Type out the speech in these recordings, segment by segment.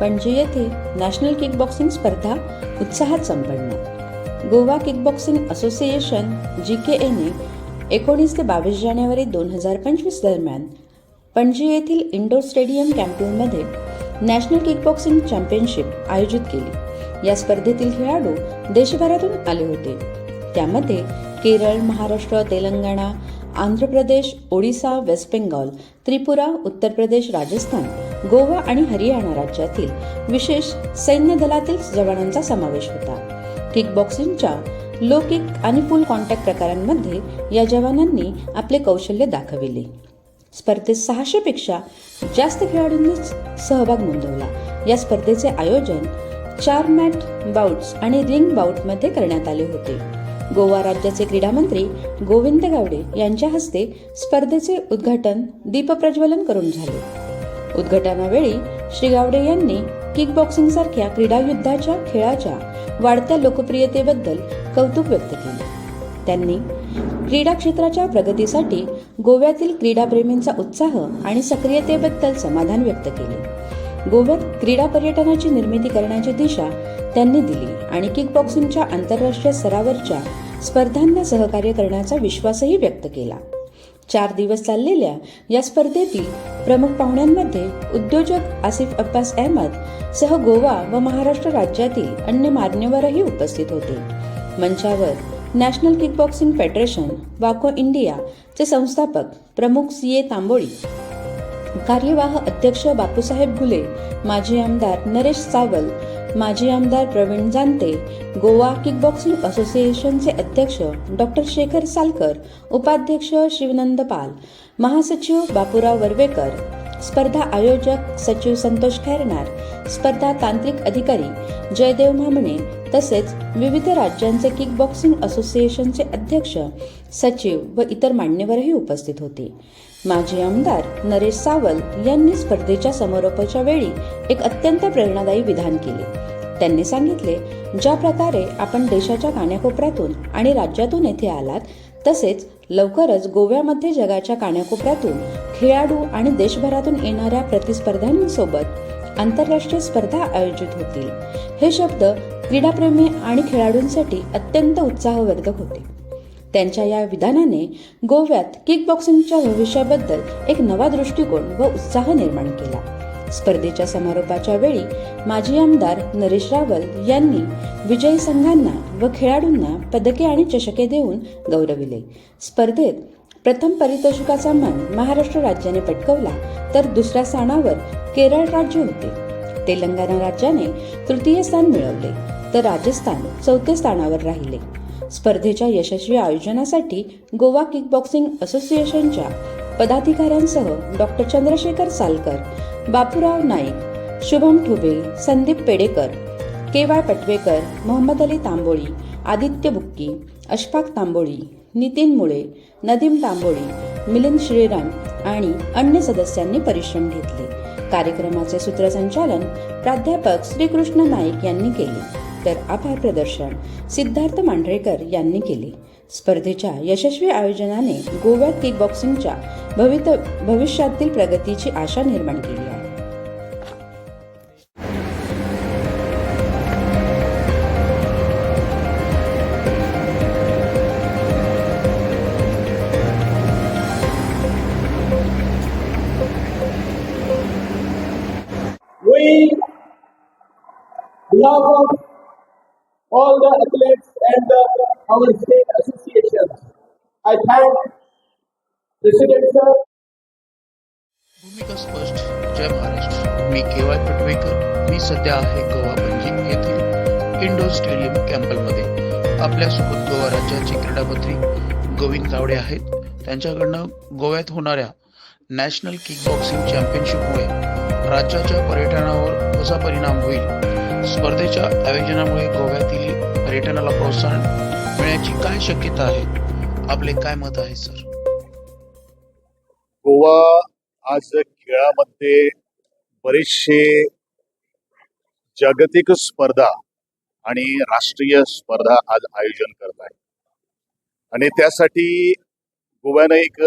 पणजी येथे national kickboxing स्पर्धा उत्साहात संपन्न. Goa kickboxing association G K एने एकोणीस ते बावीस जानेवारी दोन हजार पंचवीस दरम्यान पणजी येथील इंडोर स्टेडियम कॅम्प्यूनमध्ये नॅशनल किकबॉक्सिंग चॅम्पियनशिप आयोजित केली. या स्पर्धेतील खेळाडू देशभरातून आले होते. त्यामध्ये केरळ महाराष्ट्र तेलंगणा आंध्र प्रदेश ओडिसा वेस्ट बेंगॉल त्रिपुरा उत्तर प्रदेश राजस्थान गोवा आणि हरियाणा राज्यातील विशेष सैन्य दलातील जवानांचा समावेश होता. किक बॉक्सिंगच्या लो किक आणि फुल कॉन्टॅक्ट प्रकारांमध्ये या जवानांनी आपले कौशल्य दाखविले. स्पर्धेत सहाशेपेक्षा जास्त खेळाडूंनी सहभाग नोंदवला. या स्पर्धेचे आयोजन चार मॅट बाउट्स आणि रिंग बाउटमध्ये करण्यात आले होते. गोवा राज्याचे क्रीडा मंत्री गोविंद गावडे यांच्या हस्ते स्पर्धेचे उद्घाटन दीपप्रज्वलन करून झाले. उद्घाटनावेळी श्री गावडे यांनी किक बॉक्सिंग सारख्या क्रीडायुद्धाच्या खेळाच्या वाढत्या लोकप्रियतेबद्दल कौतुक व्यक्त केले. त्यांनी क्रीडा क्षेत्राच्या प्रगतीसाठी गोव्यातील क्रीडाप्रेमींचा उत्साह आणि सक्रियतेबद्दल समाधान व्यक्त केले. गोव्यात क्रीडा पर्यटनाची निर्मिती करण्याची दिशा त्यांनी दिली आणि किक बॉक्सिंगच्या आंतरराष्ट्रीय स्तरावरच्या स्पर्धांना सहकार्य करण्याचा विश्वासही व्यक्त केला. चार दिवस चाललेल्या या स्पर्धेतील प्रमुख पाहुण्यांमध्ये उद्योजक आसिफ अब्बास अहमद सह गोवा व महाराष्ट्र राज्यातील अन्य मान्यवरही उपस्थित होते. मंचावर नॅशनल किकबॉक्सिंग फेडरेशन वाको इंडिया चे संस्थापक प्रमुख सी ए तांबोळी कार्यवाह अध्यक्ष बापूसाहेब घुले माजी आमदार नरेश सावल माजी आमदार प्रवीण जानते गोवा किकबॉक्सिंग असोसिएशनचे अध्यक्ष डॉक्टर शेखर सालकर उपाध्यक्ष शिवनंद पाल महासचिव बापूराव वर्वेकर स्पर्धा आयोजक सचिव संतोष खैरनार स्पर्धा तांत्रिक अधिकारी जयदेव मामणे तसेच विविध राज्यांचे किकबॉक्सिंग असोसिएशनचे अध्यक्ष सचिव व इतर मान्यवरही उपस्थित होते. माजी आमदार नरेश सावल यांनी स्पर्धेच्या समारोपाच्या वेळी एक अत्यंत प्रेरणादायी विधान केले. त्यांनी सांगितले ज्या प्रकारे आपण देशाच्या कान्याकोपऱ्यातून आणि राज्यातून येथे आलात तसेच लवकरच गोव्यामध्ये जगाच्या कान्याकोपऱ्यातून खेळाडू आणि देशभरातून येणाऱ्या प्रतिस्पर्ध्यांसोबत आंतरराष्ट्रीय स्पर्धा आयोजित होतील. हे शब्द क्रीडाप्रेमी आणि खेळाडूंसाठी अत्यंत उत्साहवर्धक होते. त्यांच्या या विधानाने गोव्यात किकबॉक्सिंगच्या भविष्याबद्दल एक नवा दृष्टिकोन व उत्साह निर्माण केला. स्पर्धेच्या समारोपाच्या वेळी माजी आमदार नरेश रावल यांनी विजयी संघांना व खेळाडूंना पदके आणि चषके देऊन गौरविले. स्पर्धेत प्रथम पारितोषिकाचा मान महाराष्ट्र राज्याने पटकवला तर दुसऱ्या स्थानावर केरळ राज्य होते. तेलंगणा राज्याने तृतीय स्थान मिळवले तर राजस्थान चौथ्या स्थानावर राहिले. स्पर्धेच्या यशस्वी आयोजनासाठी गोवा किक बॉक्सिंग असोसिएशनच्या पदाधिकाऱ्यांसह doctor Chandrashekhar Salkar Bapurao Naik Shubham Thube Sandeep Pedekar K Y Patwekar Mohammed Ali Tamboli Aditya Bukki Ashfaq Tamboli Nitin Mule Nadeem Tamboli Milind Shriram आणि अन्य सदस्यांनी परिश्रम घेतले. कार्यक्रमाचे सूत्रसंचालन प्राध्यापक श्रीकृष्ण नाईक यांनी केले. तर आभार प्रदर्शन सिद्धार्थ मांढरेकर यांनी केले. स्पर्धेच्या यशस्वी आयोजनाने गोव्यात किकबॉक्सिंगच्या भवित भविष्यातील प्रगतीची आशा निर्माण केली आहे. We, behalf of all the athletes and the, our state associations, I thank President Sir भूमिका स्पष्ट जय महाराष्ट्र. मी के वाय पटवेकर. मी सध्या आहे गोवा पणजी येथील इंडोर स्टेडियम कॅम्पलमध्ये. आपल्यासोबत गोवा राज्याचे क्रीडा मंत्री गोविंद गावडे आहेत. त्यांच्याकडनं गोव्यात होणाऱ्या नॅशनल किक बॉक्सिंग चॅम्पियनशिपमुळे राज्याच्या पर्यटनावर कसा परिणाम होईल? स्पर्धेच्या आयोजनामुळे गोव्यातील पर्यटनाला प्रोत्साहन मिळण्याची काय शक्यता आहे? आपले काय मत आहे सर? गोवा आज खेळामध्ये बरेचसे जागतिक स्पर्धा आणि राष्ट्रीय स्पर्धा आज आयोजन करत आहे आणि त्यासाठी गोव्यानं एक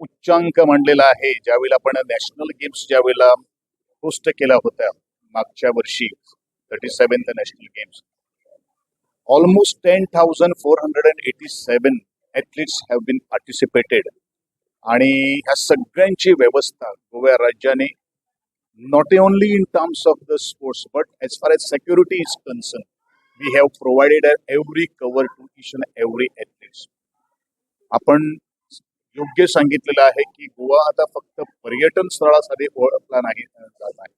उच्चांक मांडलेला आहे. ज्यावेळेला आपण नॅशनल गेम्स ज्यावेळेला होस्ट केला होता मागच्या वर्षी thirty seventh national games almost ten thousand four hundred and eighty seven athletes have been participated आणि ह्या सगळ्यांची व्यवस्था गोव्या राज्याने not only in terms of the sports but as far as security is concern we have provided every cover to each and every athletes आपण योग्य सांगितलेलं आहे की गोवा आता फक्त पर्यटन स्थळासाठी ओळखला नाही जात आहे.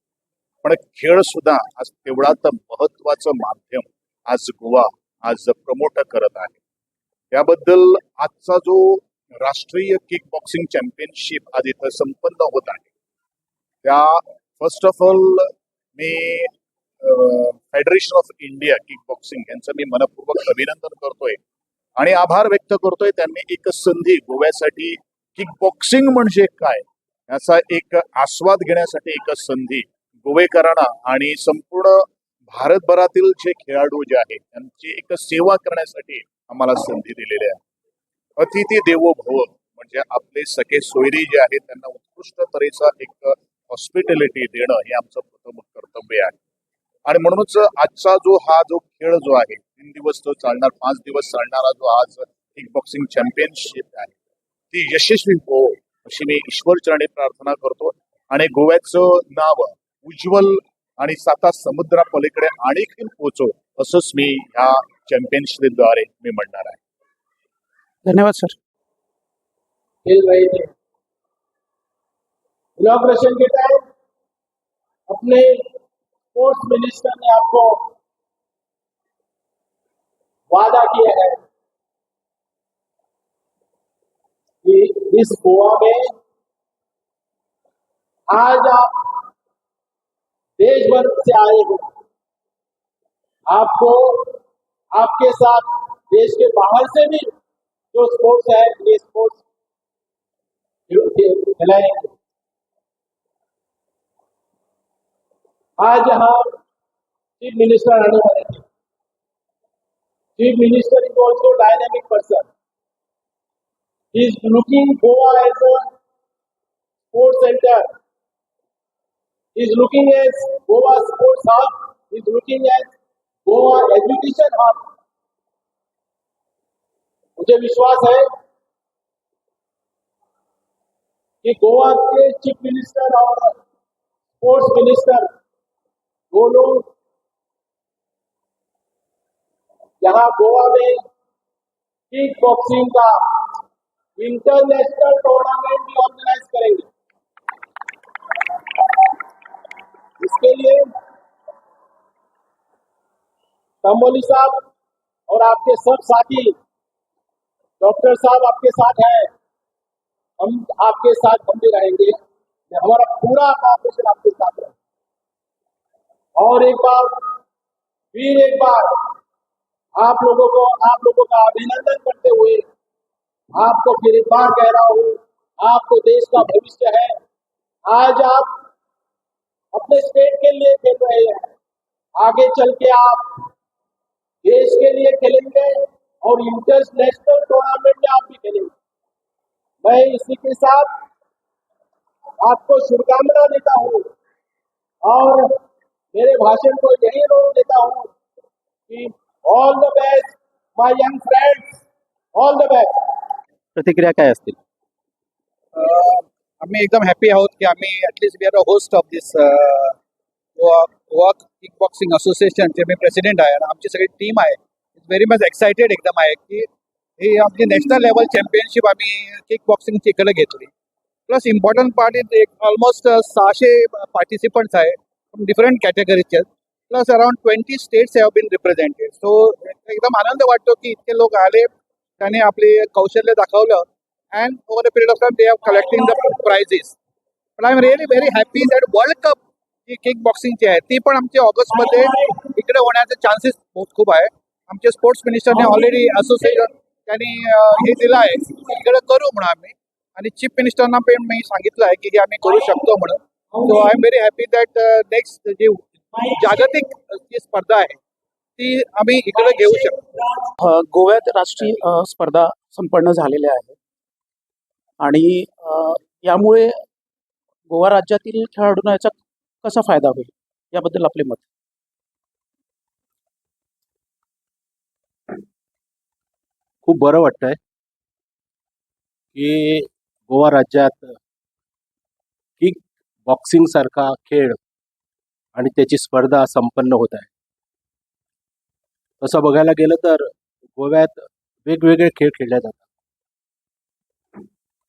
पण खेळ सुद्धा आज तेवढाच महत्वाचं माध्यम आज गोवा आज प्रमोट करत आहे. त्याबद्दल आजचा जो राष्ट्रीय किक बॉक्सिंग चॅम्पियनशिप आज इथं संपन्न होत आहे. त्या first of all me federation of India kick boxing यांचं मी मनपूर्वक अभिनंदन करतोय. आणि आभार व्यक्त करतोय त्यांनी एक संधी गोव्यासाठी. किक बॉक्सिंग म्हणजे काय? याचा एक आस्वाद घेण्यासाठी एक संधी गोवेकरांना आणि संपूर्ण भारतभरातील जे खेळाडू जे आहेत त्यांची एक सेवा करण्यासाठी आम्हाला संधी दिलेली आहे. अतिथी देवो भव म्हणजे आपले सगळे सोयरी जे आहेत त्यांना उत्कृष्ट तऱ्हेचा एक हॉस्पिटॅलिटी देणं हे आमचं प्रथम कर्तव्य आहे. आणि म्हणूनच आजचा जो हा जो खेळ जो आहे तीन दिवस तो चालणार पाच दिवस चालणारा जो आज किक बॉक्सिंग चॅम्पियनशिप आहे. ती यशस्वी हो अशी मी ईश्वरचरणी प्रार्थना करतो. आणि गोव्याचं नाव उज्ज्वल आणि साता समुद्रापलीकडे आणखीन पोचो असंच मी ह्या चॅम्पियनशिपद्वारे मी म्हणणार आहे. धन्यवाद सर. इनॉग्रेशन के टाइम अपने स्पोर्ट्स मिनिस्टर ने आपको वादा किया है कि इस गोवा में आज आप देश भर से आए हो। आपको, आपके साथ देश के बाहर से भी जो स्पोर्ट्स है, ये स्पोर्ट्स खिलाएँगे आज हम चीफ मिनिस्टर आने वाले थे Minister is also also dynamic person he is looking Goa as a sports center. He is looking as Goa sports hub. He is looking as Goa education hub. मुझे विश्वास है कि गोवा के चीफ मिनिस्टर और sports minister दोनों यहाँ गोवा में kick boxing का इंटरनेशनल टूर्नामेंट भी ऑर्गेनाइज करेंगे। इसके लिए तंबोली साहब और आपके सब साथी, डॉक्टर साहब आपके साथ हैं। हम आपके साथ हम भी रहेंगे हमारा पूरा कॉपरेशन आपके साथ रहेगा और एक बार, फिर एक बार आप लोगों को, आप लोगों का अभिनंदन करते हुए आपको फिर एक बार कह रहा हूँ, आपको देश का भविष्य है। आज आप अपने स्टेट के लिए खेल रहे हैं। आगे चल के आप देश के लिए खेलेंगे और इंटरनेशनल टूर्नामेंट में आप भी खेलेंगे। मैं इसी के साथ आपको शुभकामना देता हूँ और मेरे भाषण को यही रोक देता हूँ कि all the best my young friends all the best प्रतिक्रिया काय असतील? आम्ही एकदम हॅपी आहोत की आम्ही at least we are a host of this Goa kick boxing असोसिएशनचे मी प्रेसिडेंट आहे आणि आमची सगळी टीम आहे. व्हेरी मच एक्सायटेड एकदम आहे की ही आपली नॅशनल लेवल चॅम्पियनशिप आम्ही किक बॉक्सिंगची इकडे घेतली. प्लस इम्पॉर्टंट पार्ट इज एक ऑलमोस्ट सहाशे पार्टिसिपंट्स आहे from different कॅटेगरीचे plus around twenty states have been represented so एकदम आनंद वाटतो की इतके लोक आले त्याने आपले कौशल्य दाखवलं. And over a period of time they have collecting the prizes पण I am really very happy that world cup G kick बॉक्सिंगची आहे ती पण आमच्या ऑगस्टमध्ये इकडे होण्याचे चान्सेस बहुत खूप आहे. आमचे स्पोर्ट्स मिनिस्टरने ऑलरेडी असोसिएशन त्यांनी हे दिलं आहे इकडे करू म्हणून आम्ही. आणि चीफ मिनिस्टरना पण मी सांगितलं आहे की हे आम्ही करू शकतो म्हणून. So I am very happy that next जे जागतिक जी स्पर्धा आहे ती आम्ही इकडे घेऊ शकतो. गोव्यात राष्ट्रीय स्पर्धा संपन्न झालेल्या आहेत. आणि यामुळे गोवा राज्यातील खेळाडूंना याचा कसा फायदा होईल याबद्दल आपले मत? खूप बरं वाटतंय की गोवा राज्यात किक बॉक्सिंग सारखा खेळ आणि त्याची स्पर्धा संपन्न होत आहे. तसं बघायला गेलं तर गोव्यात वेगवेगळे खेळ खेळले जातात.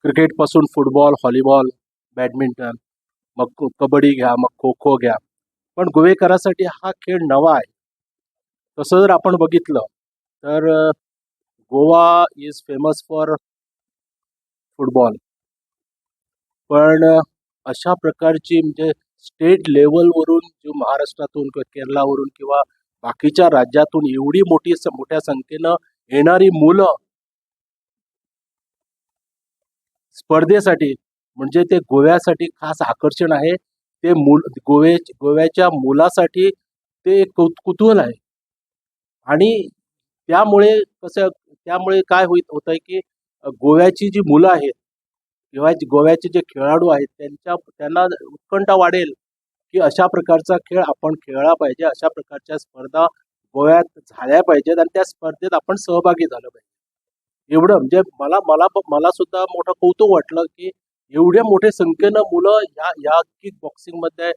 क्रिकेटपासून फुटबॉल व्हॉलीबॉल बॅडमिंटन मग कबड्डी घ्या मग खो खो घ्या. पण गोवेकरासाठी हा खेळ नवा आहे. तसं जर आपण बघितलं तर Goa is famous for football पण अशा प्रकारची म्हणजे स्टेट लेवलवरून जे महाराष्ट्रातून किंवा केरळावरून किंवा बाकीच्या राज्यातून एवढी मोठी मोठ्या संख्येनं येणारी मुलं स्पर्धेसाठी म्हणजे ते गोव्यासाठी खास आकर्षण आहे. ते मूल गोवे गोव्याच्या मुलासाठी ते कौत कुतूहल आहे. आणि त्यामुळे कसं त्यामुळे काय होत होत आहे की गोव्याची जी मुलं आहेत किंवा गोव्याचे जे खेळाडू आहेत त्यांच्या त्यांना उत्कंठा वाढेल की अशा प्रकारचा खेळ आपण खेळला पाहिजे अशा प्रकारच्या स्पर्धा गोव्यात झाल्या पाहिजेत आणि त्या स्पर्धेत आपण सहभागी झालं पाहिजे. एवढं म्हणजे मला मला मला सुद्धा मोठं कौतुक वाटलं की एवढ्या मोठ्या संख्येनं मुलं ह्या ह्या किक बॉक्सिंगमध्ये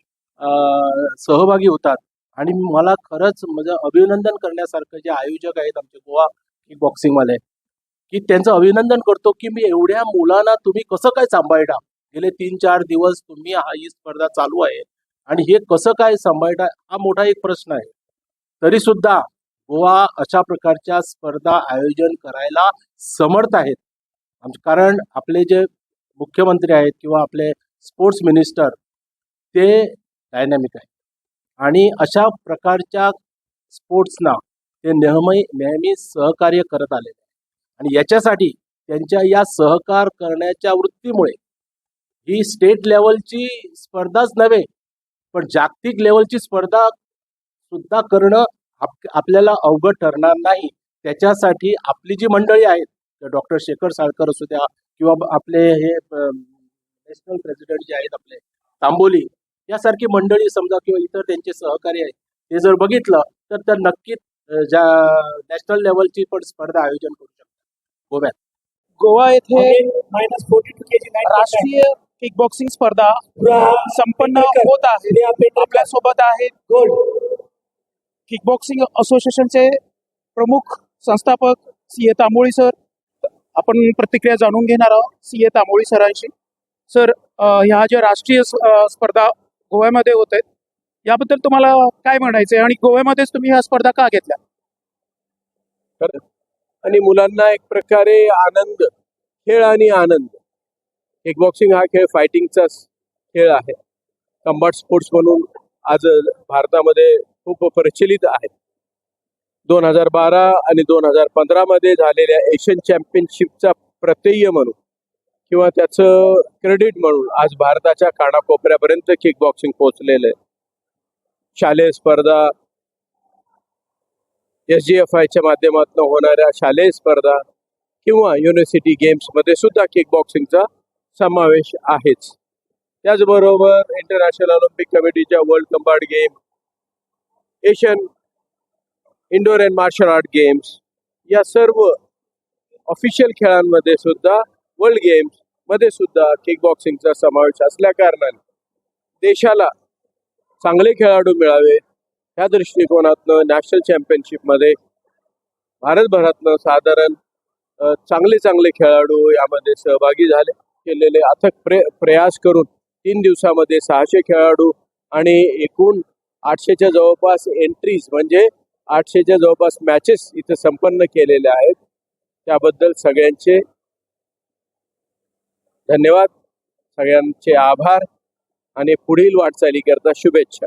सहभागी होतात. आणि मला खरंच म्हणजे अभिनंदन करण्यासारखं जे आयोजक आहेत आमचे गोवा किक बॉक्सिंगवाले की त्यांचं अभिनंदन करतो की मी एवढ्या मुलांना तुम्ही कसं काय सांभाळता? गेले तीन चार दिवस तुम्ही हा ही स्पर्धा चालू आहे आणि हे कसं काय सांभाळता हा मोठा एक प्रश्न आहे. तरी सुद्धा गोवा अशा प्रकारच्या स्पर्धा आयोजन करायला समर्थ आहेत. कारण आपले जे मुख्यमंत्री आहेत किंवा आपले स्पोर्ट्स मिनिस्टर ते डायनॅमिक आहे आणि अशा प्रकारच्या स्पोर्ट्सना ते नेहमी नेहमी सहकार्य करत आले आणि याच्यासाठी त्यांच्या या सहकार करण्याच्या वृत्तीमुळे ही स्टेट लेवलची स्पर्धाच नव्हे पण जागतिक लेवलची स्पर्धा सुद्धा करणं आप आपल्याला अवघड ठरणार नाही. त्याच्यासाठी आपली जी मंडळी आहेत डॉक्टर शेखर साळकर असू द्या किंवा आपले हे नॅशनल प्रेसिडेंट जे आहेत आपले तांबोली यासारखी मंडळी समजा किंवा इतर त्यांचे सहकारी आहेत ते जर बघितलं तर तर नक्कीच ज्या नॅशनल लेवलची पण स्पर्धा आयोजन करू गोव्यात. गोवा येथे राष्ट्रीय किक बॉक्सिंग स्पर्धा संपन्न होत आहे. आपल्यासोबत आहेत किक बॉक्सिंग असोसिएशनचे प्रमुख संस्थापक सी ए तांबोळी सर. आपण प्रतिक्रिया जाणून घेणार आहोत सी ए तांबोळी सरांशी. सर ह्या ज्या राष्ट्रीय स्पर्धा गोव्यामध्ये होत आहेत याबद्दल तुम्हाला काय म्हणायचं आहे आणि गोव्यामध्येच तुम्ही ह्या स्पर्धा का घेतल्या? आणि मुलांना एक प्रकारे आनंद खेळ आणि आनंद. किकबॉक्सिंग हा खेळ फायटिंगचाच खेळ आहे. कंबाट स्पोर्ट्स म्हणून आज भारतामध्ये खूप प्रचलित आहे. दोन हजार बारा आणि दोन हजार पंधरामध्ये झालेल्या एशियन चॅम्पियनशिपचा प्रत्यय म्हणून किंवा त्याचं क्रेडिट म्हणून आज भारताच्या कानाकोपऱ्यापर्यंत किक बॉक्सिंग पोहोचलेलं आहे. शालेय स्पर्धा एस जी एफ आयच्या माध्यमातून होणाऱ्या शालेय स्पर्धा किंवा युनिव्हर्सिटी गेम्समध्ये सुद्धा किक बॉक्सिंगचा समावेश आहेच. त्याचबरोबर इंटरनॅशनल ऑलिम्पिक कमिटीच्या world combat game Asian indoor and martial art games या सर्व ऑफिशियल खेळांमध्ये सुद्धा वर्ल्ड गेम्समध्ये सुद्धा किक बॉक्सिंगचा समावेश असल्या कारणाने देशाला चांगले खेळाडू मिळावे ह्या दृष्टिकोनातनं नॅशनल चॅम्पियनशिपमध्ये भारतभरातनं साधारण चांगले चांगले खेळाडू यामध्ये सहभागी झाले केलेले अथक प्रे प्रयास करून तीन दिवसामध्ये सहाशे खेळाडू आणि एकूण आठशेच्या जवळपास एंट्रीज म्हणजे आठशेच्या जवळपास मॅचेस इथे संपन्न केलेल्या आहेत. त्याबद्दल सगळ्यांचे धन्यवाद सगळ्यांचे आभार आणि पुढील वाटचालीकरता शुभेच्छा.